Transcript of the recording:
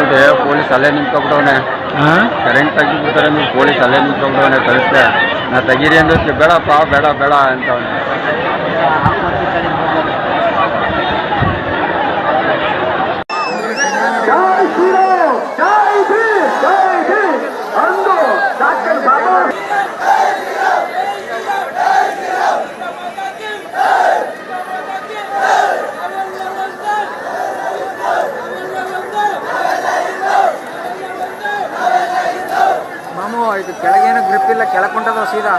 ಅಂದ್ರೆ ಪೊಲೀಸ್ ಅಲ್ಲೇ ನಿಂತ್ಕೊಂಡ್ಬಿಟ್ಟವನೆ ಕರೆಂಟ್ ತೆಗಿಬಿಡ್ತಾರೆ ನೀವು ಪೊಲೀಸ್ ಅಲ್ಲೇ ನಿಂತ್ಕೊಂಡು ಕಳಿಸ್ದೆ ನಾ ತೆಗೀರಿ ಅಂದ್ರೆ ಬೇಡಪ್ಪ ಬೇಡ ಬೇಡ ಅಂತವನೆ. ಇದು ಕೆಳಗೇನು ಗ್ರಿಪ್ ಇಲ್ಲ ಕೆಳಗೆ ಹೊಂಟದ ಸೀದಾ.